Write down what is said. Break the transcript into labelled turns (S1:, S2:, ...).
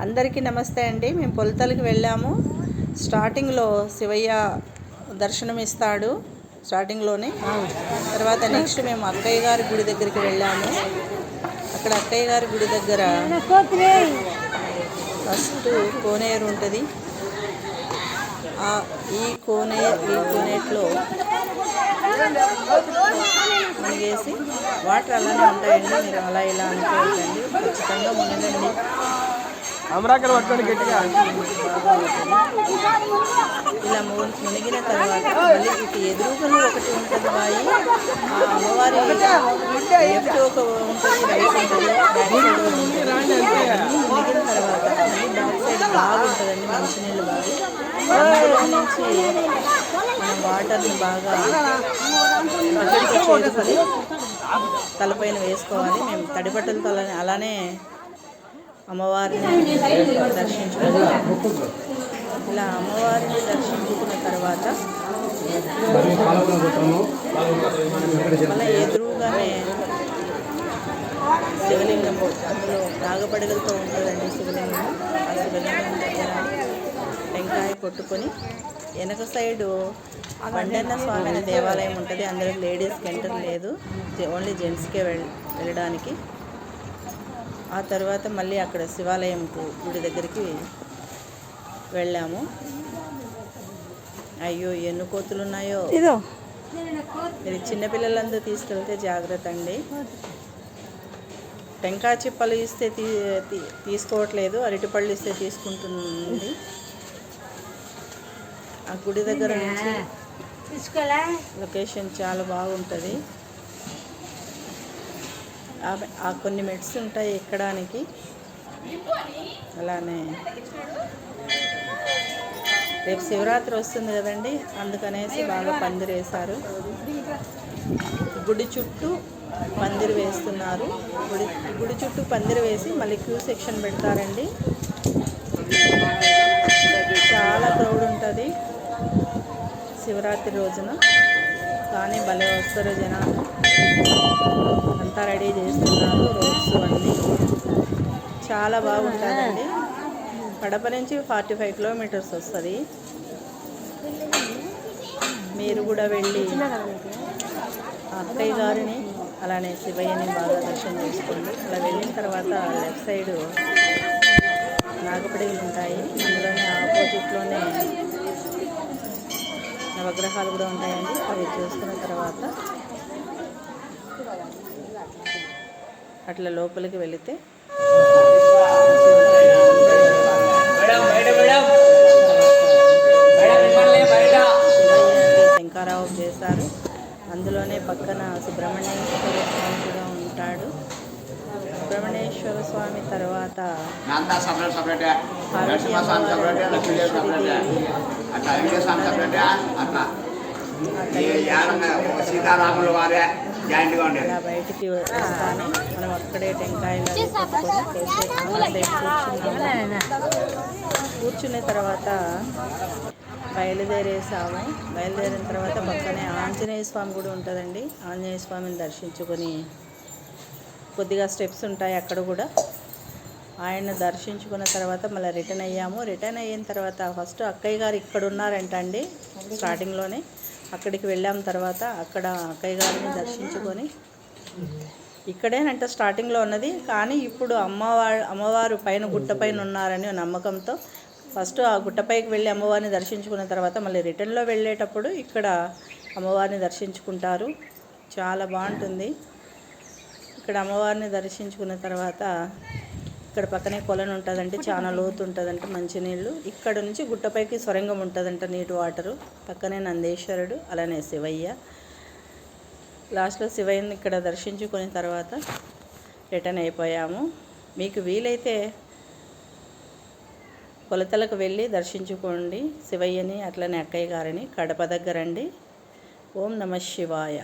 S1: అందరికీ నమస్తే అండి. మేము పొలతలకి వెళ్ళాము. స్టార్టింగ్లో శివయ్య దర్శనం ఇస్తాడు స్టార్టింగ్లోనే. తర్వాత నెక్స్ట్ మేము అక్కయ్య గారి గుడి దగ్గరికి వెళ్ళాము. అక్కడ అక్కయ్య గారి గుడి దగ్గర ఫస్ట్ కోనేరు ఉంటుంది. ఆ- ఈ కోనే ఈ కోనేట్లో మునిగేసి వాటర్ అలానే ఉంటాయండి. మీరు అలా ఇలా అనుకోవద్దండి. ఖచ్చితంగా మునగండి.
S2: అమరాకర్ పట్టుకోండి గట్టిగా.
S1: ఇలా మునిగిన తర్వాత మళ్ళీ ఇటు ఎదురుగానే ఒకటి ఉంటుంది బాయి. అమ్మవారి లెఫ్ట్ ఒక ఉంటుంది రైట్ మునిగిన తర్వాత మళ్ళీ బ్యాక్ సైడ్ బాగా ఉంటుందండి మంచినీళ్ళు బాగా. అందులో నుంచి మనం వాటర్ని బాగా చేరుకొని తలపైన వేసుకోవాలి. మేము తడి బట్టలతో అలానే అలానే అమ్మవారిని దర్శించుకుంటాం ఇలా అమ్మవారిని దర్శించుకున్న తర్వాత మన ఎదురుగానే శివలింగం అందులో నాగపడగలతో ఉంటుందండి శివలింగం ఆ శివలింగం దగ్గర టెంకాయ కొట్టుకొని వెనక సైడు బండన్న స్వామి దేవాలయం ఉంటుంది. అందులో లేడీస్కి ఎంటర్ లేదు. ఓన్లీ జెంట్స్కే వెళ్ వెళ్ళడానికి. ఆ తర్వాత మళ్ళీ అక్కడ శివాలయంకు గుడి దగ్గరికి వెళ్ళాము. అయ్యో ఎన్ని కోతులు ఉన్నాయో
S3: ఇదో
S1: మీరు చిన్నపిల్లలందరూ తీసుకెళ్తే జాగ్రత్త అండి. టెంకాయ చిప్పలు ఇస్తే తీ తీ- తీసుకోవట్లేదు అరటిపళ్ళు ఇస్తే తీసుకుంటుంది. ఆ గుడి దగ్గర నుంచి లొకేషన్ చాలా బాగుంటుంది. కొన్ని మెట్స్ ఉంటాయి ఎక్కడానికి. అలానే రేపు శివరాత్రి వస్తుంది కదండి అందుకనేసి బాగా పందిరి వేశారు. గుడి చుట్టూ పందిరి వేస్తున్నారు. గుడి గుడి చుట్టూ పందిరి వేసి మళ్ళీ క్యూ సెక్షన్ పెడతారండి. చాలా క్రౌడ్ ఉంటుంది శివరాత్రి రోజున. కానీ భలే వస్తారు జనాలు. అంతా రెడీ చేస్తున్నారు రోడ్స్ అన్నీ. చాలా బాగుంటుందండి. కడప నుంచి ఫార్టీ ఫైవ్ కిలోమీటర్స్ వస్తుంది. మీరు కూడా వెళ్ళి అక్కయ్య గారిని అలానే శివయ్యని బాగా దర్శనం చేసుకోండి. అలా వెళ్ళిన తర్వాత లెఫ్ట్ సైడ్ నాగపడిగలు ఉంటాయి. అందులోనే ఆపోజిట్లోనే నవగ్రహాలు కూడా ఉంటాయండి. అవి చూసుకున్న తర్వాత అట్లా లోపలికి వెళితే శంకారావు చేశారు. అందులోనే పక్కన సుబ్రహ్మణ్యేశ్వర స్వామి కూడా ఉంటాడు. సుబ్రహ్మణ్యేశ్వర స్వామి తర్వాత పార్వతీ
S4: సీతారాములు వారే జాయింట్గా ఉండేది
S1: బయటికి వస్తాను మనం అక్కడే టెంకాయలు కూర్చున్న తర్వాత బయలుదేరేసాము బయలుదేరిన తర్వాత పక్కనే ఆంజనేయ స్వామి కూడా ఉంటుందండి. ఆంజనేయ స్వామిని దర్శించుకొని కొద్దిగా స్టెప్స్ ఉంటాయి అక్కడ కూడా. ఆయన దర్శించుకున్న తర్వాత మళ్ళీ రిటర్న్ అయ్యాము. రిటర్న్ అయిన తర్వాత ఫస్ట్ అక్కయ్య గారు ఇక్కడ ఉన్నారంట అండి స్టార్టింగ్లోనే. అక్కడికి వెళ్ళాం తర్వాత అక్కడ అక్కయ్య గారిని దర్శించుకొని. ఇక్కడేనంట స్టార్టింగ్లో ఉన్నది. కానీ ఇప్పుడు అమ్మవారు అమ్మవారు పైన గుట్టపైన ఉన్నారని నమ్మకంతో ఫస్ట్ ఆ గుట్టపైకి వెళ్ళి అమ్మవారిని దర్శించుకున్న తర్వాత మళ్ళీ రిటర్న్లో వెళ్ళేటప్పుడు ఇక్కడ అమ్మవారిని దర్శించుకుంటారు. చాలా బాగుంటుంది. ఇక్కడ అమ్మవారిని దర్శించుకున్న తర్వాత ఇక్కడ పక్కనే కొలను ఉంటుందంటే చాలా లోతు ఉంటుందంట మంచినీళ్ళు. ఇక్కడ నుంచి గుట్టపైకి సొరంగం ఉంటుందంట నీటి వాటరు. పక్కనే నందేశ్వరుడు అలానే శివయ్య. లాస్ట్లో శివయ్యని ఇక్కడ దర్శించుకున్న తర్వాత రిటర్న్ అయిపోయాము. మీకు వీలైతే కొలతలకు వెళ్ళి దర్శించుకోండి. శివయ్యని అట్లనే అక్కయ్య గారిని కడప దగ్గరండి ఓం నమ శివాయ.